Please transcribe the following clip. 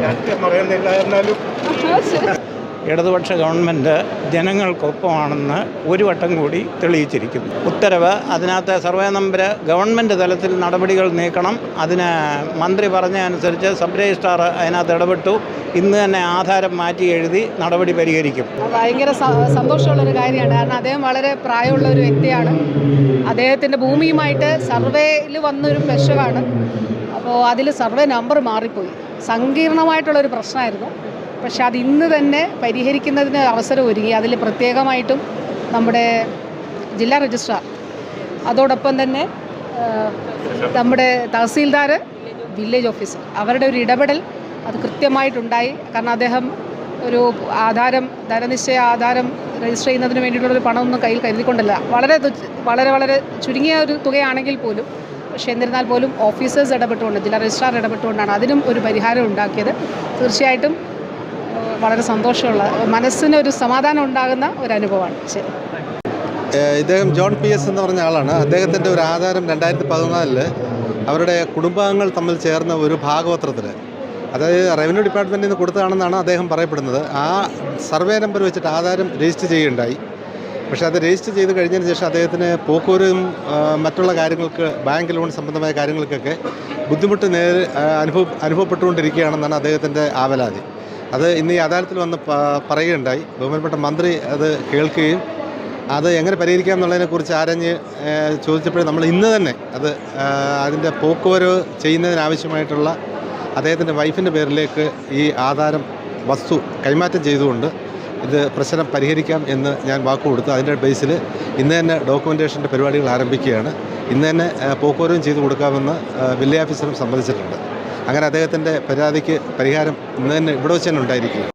കേട്ടോ പറയുന്നില്ല എന്നാലും. ഇടതുപക്ഷ ഗവൺമെന്റ് ജനങ്ങൾക്കൊപ്പമാണെന്ന് ഒരു വട്ടം കൂടി തെളിയിച്ചിരിക്കുന്നു. ഉത്തരവ് അതിനകത്ത് സർവേ നമ്പർ ഗവൺമെന്റ് തലത്തിൽ നടപടികൾ നീക്കണം. അതിന് മന്ത്രി പറഞ്ഞ അനുസരിച്ച് സബ് രജിസ്ട്രാർ അതിനകത്ത് ഇടപെട്ടു. ഇന്ന് തന്നെ ആധാരം മാറ്റി എഴുതി നടപടി പരിഹരിക്കും. ഭയങ്കര സന്തോഷമുള്ളൊരു കാര്യമാണ്. കാരണം അദ്ദേഹം വളരെ പ്രായമുള്ള ഒരു വ്യക്തിയാണ്. അദ്ദേഹത്തിന്റെ ഭൂമിയുമായിട്ട് സർവേയിൽ വന്നൊരു പ്രശ്നമാണ് അപ്പോൾ അതിൽ സർവേ നമ്പർ മാറിപ്പോയി. സങ്കീർണമായിട്ടുള്ളൊരു പ്രശ്നമായിരുന്നു. പക്ഷെ അത് ഇന്ന് തന്നെ പരിഹരിക്കുന്നതിന് അവസരം ഒരുങ്ങി. അതിൽ പ്രത്യേകമായിട്ടും നമ്മുടെ ജില്ലാ രജിസ്ട്രാർ അതോടൊപ്പം തന്നെ നമ്മുടെ തഹസീൽദാർ വില്ലേജ് ഓഫീസർ അവരുടെ ഒരു ഇടപെടൽ അത് കൃത്യമായിട്ടുണ്ടായി. കാരണം അദ്ദേഹം ഒരു ആധാരം ധനനിശ്ചയ ആധാരം രജിസ്റ്റർ ചെയ്യുന്നതിന് വേണ്ടിയിട്ടുള്ളൊരു പണമൊന്നും കയ്യിൽ കരുതിക്കൊണ്ടല്ല. വളരെ വളരെ വളരെ ചുരുങ്ങിയ ഒരു തുകയാണെങ്കിൽ പോലും പക്ഷേ എന്നിരുന്നാൽ പോലും ഓഫീസേഴ്സ് ഇടപെട്ടുകൊണ്ട് ജില്ലാ രജിസ്ട്രാർ ഇടപെട്ടുകൊണ്ടാണ് അതിനും ഒരു പരിഹാരം ഉണ്ടാക്കിയത്. തീർച്ചയായിട്ടും വളരെ സന്തോഷമുള്ള മനസ്സിന് ഒരു സമാധാനം ഉണ്ടാകുന്ന ഒരു അനുഭവമാണ്. ശരി. ഇദ്ദേഹം ജോൺ പി എസ് എന്ന് പറഞ്ഞ ആളാണ്. അദ്ദേഹത്തിന്റെ ഒരു ആധാരം രണ്ടായിരത്തി പതിനാലിൽ അവരുടെ കുടുംബാംഗങ്ങൾ തമ്മിൽ ചേർന്ന ഒരു ഭാഗപത്രത്തിൽ അതായത് റവന്യൂ ഡിപ്പാർട്ട്മെന്റിൽ നിന്ന് കൊടുത്തതാണെന്നാണ് അദ്ദേഹം പറയപ്പെടുന്നത്. ആ സർവേ നമ്പർ വെച്ചിട്ട് ആധാരം രജിസ്റ്റർ ചെയ്യുകയുണ്ടായി. പക്ഷേ അത് രജിസ്റ്റർ ചെയ്ത് കഴിഞ്ഞതിന് ശേഷം അദ്ദേഹത്തിന് പോക്കൂരും മറ്റുള്ള കാര്യങ്ങൾക്ക് ബാങ്ക് ലോൺ സംബന്ധമായ കാര്യങ്ങൾക്കൊക്കെ ബുദ്ധിമുട്ട് നേരി അനുഭവ അനുഭവപ്പെട്ടുകൊണ്ടിരിക്കുകയാണെന്നാണ് അദ്ദേഹത്തിന്റെ ആവലാതി. അത് ഇന്ന് ഈ അദാലത്തിൽ വന്ന് പറയുകയുണ്ടായി. ബഹുമാനപ്പെട്ട മന്ത്രി അത് കേൾക്കുകയും അത് എങ്ങനെ പരിഹരിക്കാം എന്നുള്ളതിനെക്കുറിച്ച് ആരഞ്ഞ് ചോദിച്ചപ്പോൾ നമ്മൾ ഇന്ന് തന്നെ അത് അതിന്റെ പോക്കുവരവ് ചെയ്യുന്നതിനാവശ്യമായിട്ടുള്ള അദ്ദേഹത്തിന്റെ വൈഫിന്റെ പേരിലേക്ക് ഈ ആധാരം വസ്തു കൈമാറ്റം ചെയ്തുകൊണ്ട് ഇത് പ്രശ്നം പരിഹരിക്കാം എന്ന് ഞാൻ വാക്ക് കൊടുത്തു. അതിന്റെ ബേസിൽ ഇന്ന് തന്നെ ഡോക്യുമെന്റേഷന്റെ പരിപാടികൾ ആരംഭിക്കുകയാണ്. ഇന്ന് തന്നെ പോക്കുവരവും ചെയ്തു കൊടുക്കാമെന്ന് വില്ലേജ് ഓഫീസറും സമ്മതിച്ചിട്ടുണ്ട്. അങ്ങനെ അദ്ദേഹത്തിന്റെ പരാതിക്ക് പരിഹാരം ഇന്ന് തന്നെ ഇവിടെ വെച്ച് തന്നെ ഉണ്ടായിരിക്കുകയാണ്